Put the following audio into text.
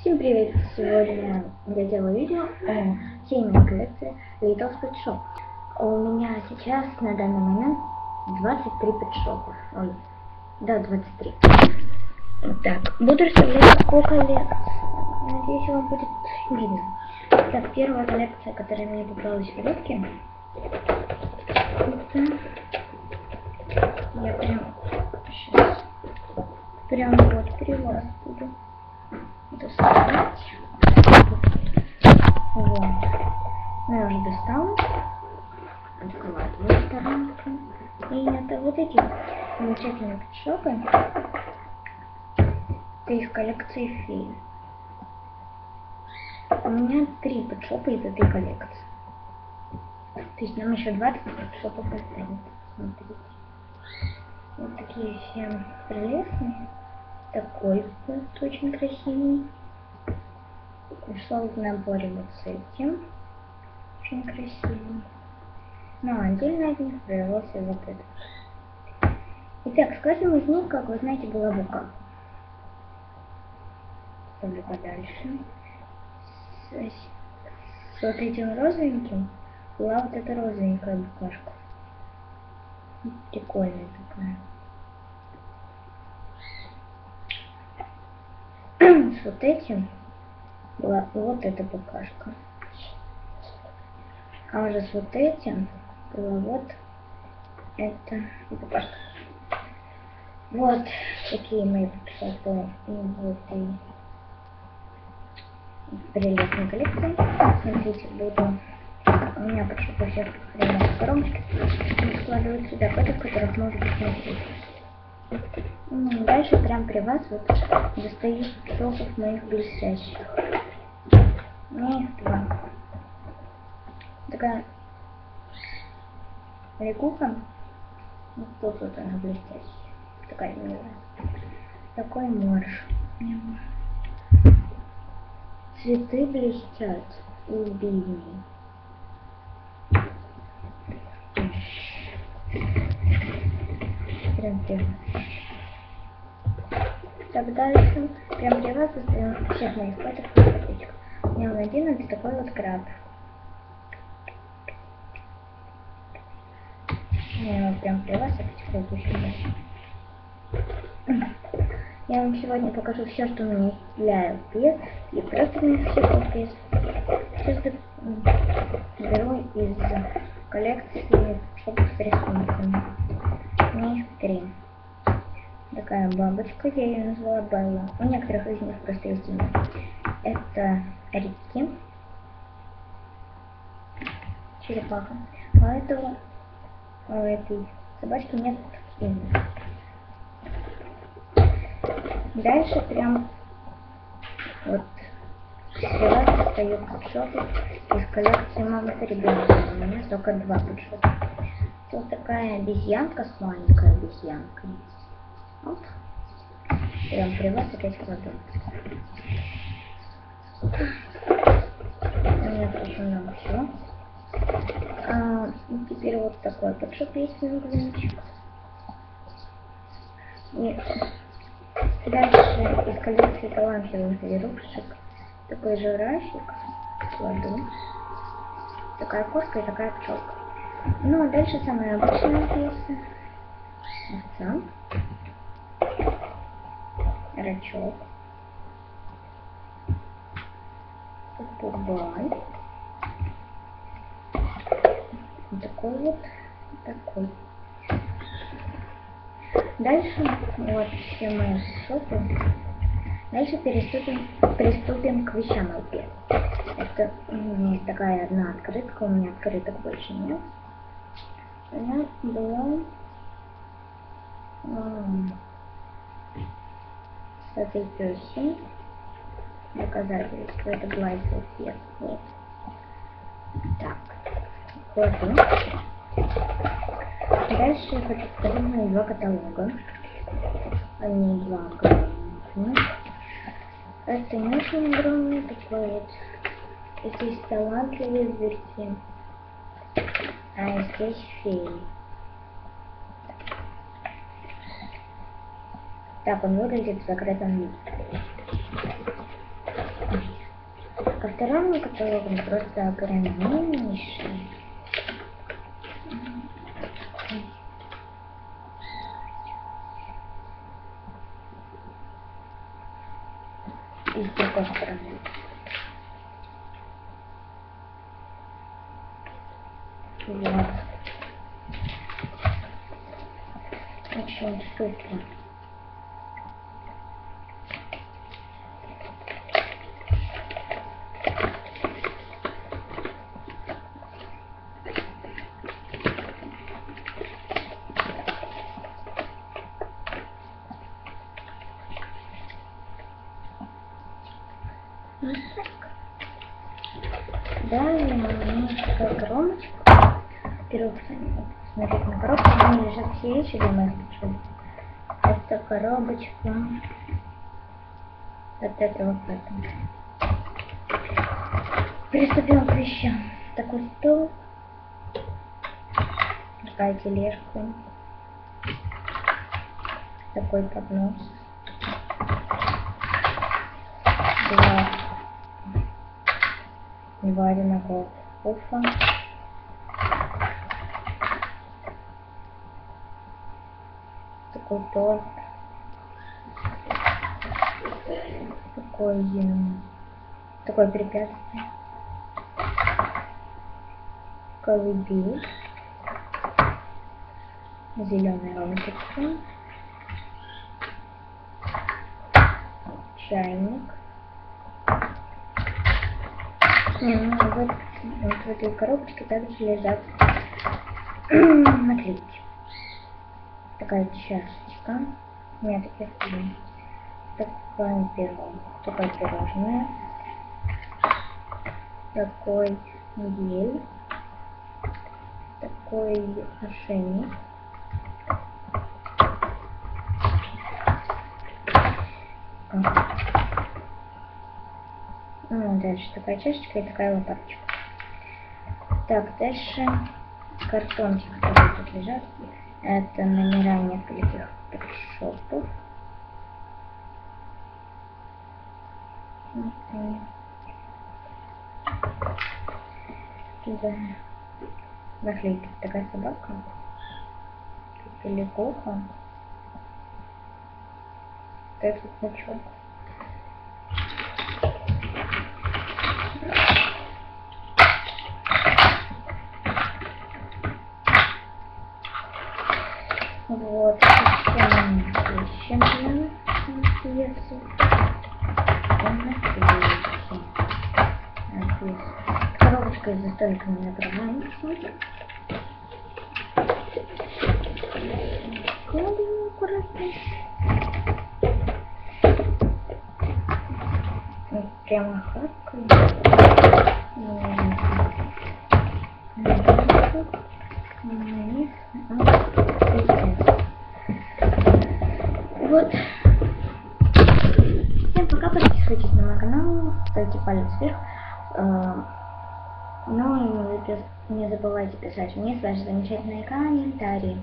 Всем привет! Сегодня я делаю видео о семейной коллекции Little Pet Shop. У меня сейчас на данный момент 23 петшопа. Ой, да, 23. Так, буду расставлять по коллекции. Надеюсь, вам будет видно. Так, первая коллекция, которая мне попалась в руки. Это... Я прям сейчас прям вот вас буду доставать. Вот. Ну, я уже достала. Откладываю сторонку. И это вот эти замечательные петшопы. Это из коллекции фей. У меня три петшопа из этой коллекции. То есть нам еще 20 петшопов останется. Смотрите. Вот такие все прелестные. Такой вот очень красивый. Пришел в наборе вот с этим. Очень красивый. Но отдельно от них появился вот этот. Итак, с каждым из них, как вы знаете, была бука. Ставлю подальше. С, с вот этим розовеньким была вот эта розовенькая букашка. Прикольная такая. С вот этим была вот эта букашка. А уже с вот этим была вот эта букашка. Вот такие мои петшопы в этой прелестной коллекции. Смотрите, буду у меня почему-то все время в коробочке складывают сюда коды, в которых можете смотреть. Ну, дальше прям при вас вот достаю шелков моих блестящих. У их два. Такая рекуха. Вот тут вот она блестящая. Такая милая. Такой морж. Цветы блестят. Убили. Прям при вас. Так, дальше прям при вас достаем всех моих котов в пакетик. У меня один это такой вот краб. Я его прям при вас опять сюда. Я вам сегодня покажу все, что у меня есть для PS, и просто у меня все по PS. Сейчас беру из коллекции шопов с рисунками. Их три. Такая бабочка, я ее назвала Белла. У некоторых из них просто есть имя. Это Рикки. Черепаха. А у этой собачки нет имени. Дальше прям вот стрела достает путшопы из коллекции мамы с ребенком. У меня только два путшопа. Вот такая обезьянка с маленькой обезьянкой. Вот. Прям при вас опять кладу. У меня в основном все. А, теперь вот такой подшоп есть магазинчик. И дальше из коллекции талантливых зверушек такой жирафик кладу. Такая кошка и такая пчелка. Ну, а дальше самая обычная пьеса. Овца. Рачок. Попугай. Такой вот. Такой. Дальше, вот все мои шопы. Дальше переступим, приступим к вещам IP. Это у меня есть такая одна открытка, у меня открыток больше нет. Меня была с этой песни доказательство, это глазил свет. Вот. Так, кладу. Дальше я хочу показать мои два каталога. Они два огромных. Это не очень огромный, такой вот. Здесь талантливые зверьки. А здесь феи. Так он выглядит в закрытом виде. А второй мне каталог он просто огромнейший. И с другой стороны. Вот. Очень супер. Далее немножко громочку. Во-первых, смотрите на коробку, там лежат все вещи для моих. Это коробочка от этого поэтому. Приступим к вещам. Такой стол. Такая тележка. Такой поднос. Два два одинаковых пуфа. Торт. Такой, такое препятствие. Колыбель. Зеленая лампочка. Чайник. Не, ну вот, вот в этой коробочке также лежат наклейки. Такая чашечка. У меня таких две. Такое пирог. Такое пирожное. Такой гель. Такой ошейник. Ну, дальше такая чашечка и такая лопаточка. Так, дальше картончик, которые тут лежат. Это номера нескольких шопов. Да. Наклейки. Такая собака. Тут лягуха. Так, тут значок. Вот, еще мне интересно. Коробочка из-за столика не закрываемся. Кладем аккуратно. Прямо Вот. Всем пока, подписывайтесь на мой канал, ставьте палец вверх. Ну и не забывайте писать мне ваши замечательные комментарии.